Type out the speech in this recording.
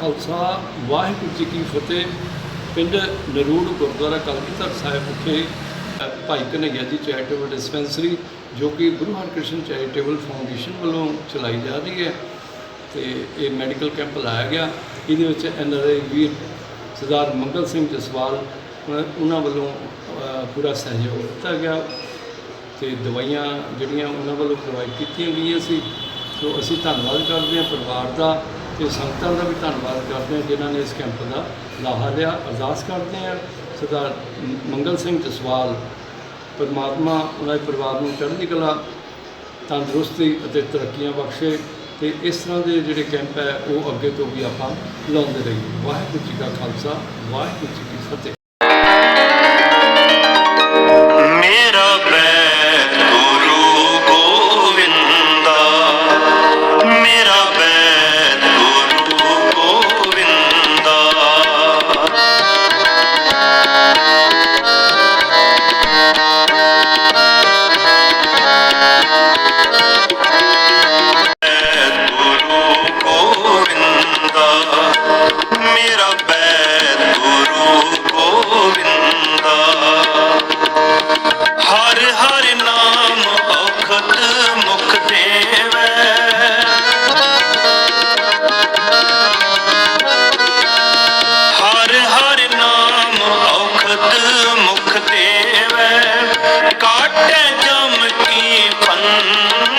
ਖਾਲਸਾ ਵਾਹਿਗੁਰੂ ਜੀ ਕੀ ਫਤਿਹ। ਪਿੰਡ ਨਰੂੜ ਗੁਰਦੁਆਰਾ ਕਲਗੀਧਰ ਸਾਹਿਬ ਵਿਖੇ ਅ, ਭਾਈ ਕਨ੍ਹਈਆ ਜੀ ਚੈਰੀਟੇਬਲ ਡਿਸਪੈਂਸਰੀ ਜੋ ਕਿ ਗੁਰੂ ਹਰਕ੍ਰਿਸ਼ਨ ਚੈਰੀਟੇਬਲ ਫਾਊਂਡੇਸ਼ਨ ਵੱਲੋਂ ਚਲਾਈ ਜਾ ਰਹੀ ਹੈ ਤੇ ਇਹ ਮੈਡੀਕਲ ਕੈਂਪ ਲਾਇਆ ਗਿਆ। ਇਹਦੇ ਵਿੱਚ ਐਨਆਰਆਈ ਵੀਰ ਸਰਦਾਰ ਮੰਗਲ ਸਿੰਘ ਜਸਵਾਲ ਉਹਨਾਂ- ਵੱਲੋਂ ਪੂਰਾ ਸਹਿਯੋਗ ਦਿੱਤਾ ਗਿਆ ਤੇ ਦਵਾਈਆਂ ਜਿਹੜੀਆਂ ਉਹਨਾਂ ਵੱਲੋਂ ਪ੍ਰੋਵਾਈਡ ਕੀਤੀਆਂ ਗਈਆਂ ਸੀ। ਸੋ ਅਸੀਂ ਧੰਨਵਾਦ ਕਰਦੇ ਹਾਂ ਪਰਿਵਾਰ ਦਾ ਤੇ ਸੰਗਤਾਂ ਦਾ ਵੀ ਧੰਨਵਾਦ ਕਰਦੇ ਹਾਂ, ਜਿਨ੍ਹਾਂ ਨੇ ਇਸ ਕੈਂਪ ਦਾ ਲਾਹਾ ਲਿਆ। ਅਰਦਾਸ ਕਰਦੇ ਹਾਂ, ਸਰਦਾਰ ਮੰਗਲ ਸਿੰਘ ਜਸਵਾਲ, ਪਰਮਾਤਮਾ ਉਹਨਾਂ ਦੇ ਪਰਿਵਾਰ ਨੂੰ ਚੜ੍ਹਦੀ ਕਲਾ, ਤੰਦਰੁਸਤੀ ਅਤੇ ਤਰੱਕੀਆਂ ਬਖਸ਼ੇ ਤੇ ਇਸ ਤਰ੍ਹਾਂ ਦੇ ਜਿਹੜੇ ਕੈਂਪ ਹੈ, ਉਹ ਅੱਗੇ ਤੋਂ ਵੀ ਆਪਾਂ ਲਾਉਂਦੇ ਰਹੀਏ। ਵਾਹਿਗੁਰੂ ਜੀ ਕਾ ਖਾਲਸਾ, ਵਾਹਿਗੁਰੂ ਜੀ ਕੀ ਫਤਿਹ। Thank you.